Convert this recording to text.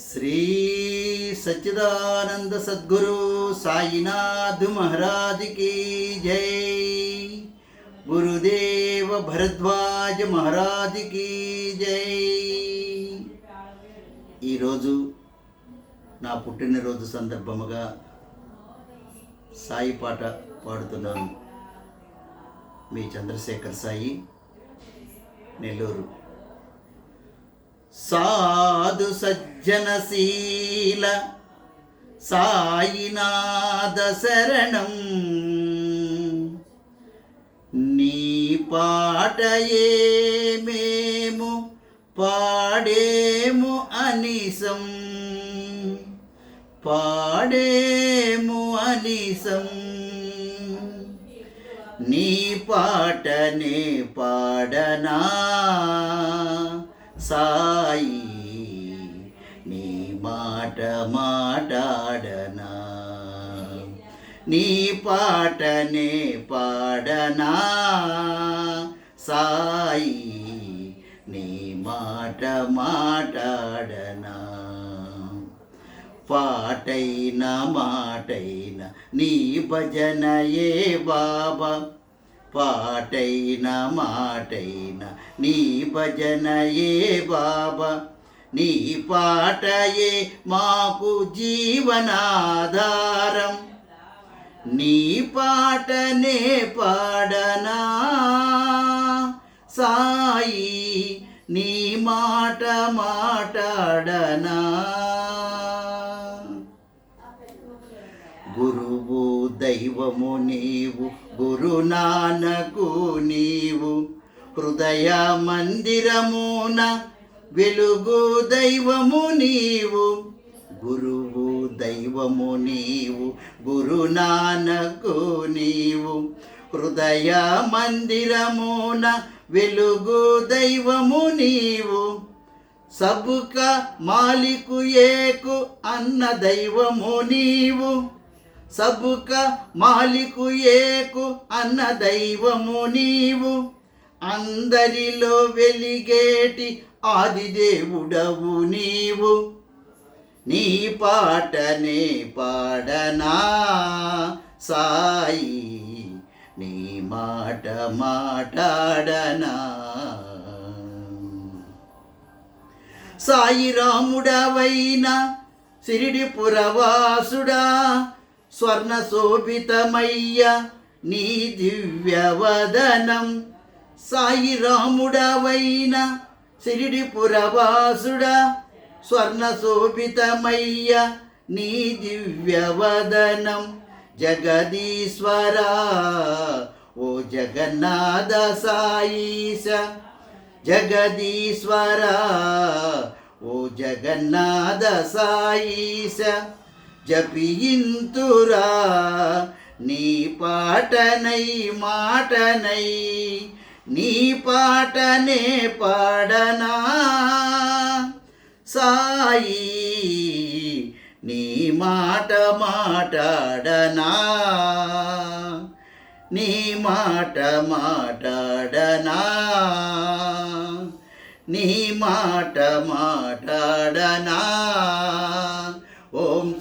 శ్రీ సచ్చిదానంద సద్గురు సాయినాథ్ మహారాజ్కి జై. గురుదేవ భరద్వాజ మహారాజ్కి జై. ఈరోజు నా పుట్టినరోజు సందర్భముగా సాయి పాట పాడుతున్నాను. మీ చంద్రశేఖర్ సాయి నెల్లూరు. సాధు సజ్జనశీల సాయినాథ శరణం. నీ పాటయే మేము పాడేము అనిసం? పాడేము అనిసం? నీ పాటనే పాడనా? సాయి నీ మాట మాట్లాడనా నీ పాటనే పాడనా? సాయి నీ మాట మాట్లాడనా పాటైన మాటైన నీ భజనయే బాబా. పాటైన మాటైన నీ భజనయే బాబా. నీ పాటయే మాకు జీవనాధారం. నీ పాటనే పాడనా. సాయి నీ మాట మాట్లాడనా గురువు దైవము నీవు గురునానకు నీవు. హృదయ మందిరమున వెలుగు దైవము నీవు. గురువు దైవము నీవు గురునానకు నీవు. హృదయ మందిరమున వెలుగు దైవము నీవు. సబుక మాలికు ఏకు అన్న దైవము నీవు. సబుక మాలికు ఏకు అన్న దైవము నీవు. అందరిలో వెలిగేటి ఆదిదేవుడవు నీవు. నీ పాటనే పాడనా సాయి. నీ మాట మాటాడనా. సాయి రాముడవైన సిరిడి పురవాసుడా స్వర్ణ శోభితమయ్య నీ దివ్యవదనం. సాయి రాముడవైన సిరిడి పురవాసుడ స్వర్ణ శోభితమయ్య నీ దివ్యవదనం. జగదీశ్వరా ఓ జగన్నాథ సాయిష జగదీశ్వరా ఓ జగన్నాథ సాయిష జపింతురా నీ పాటనై మాటనై నీ పాటనే పాడనా. సాయి నీ మాట మాటాడనా. నీ మాట మాటాడనా. నీ మాట మాటాడనా.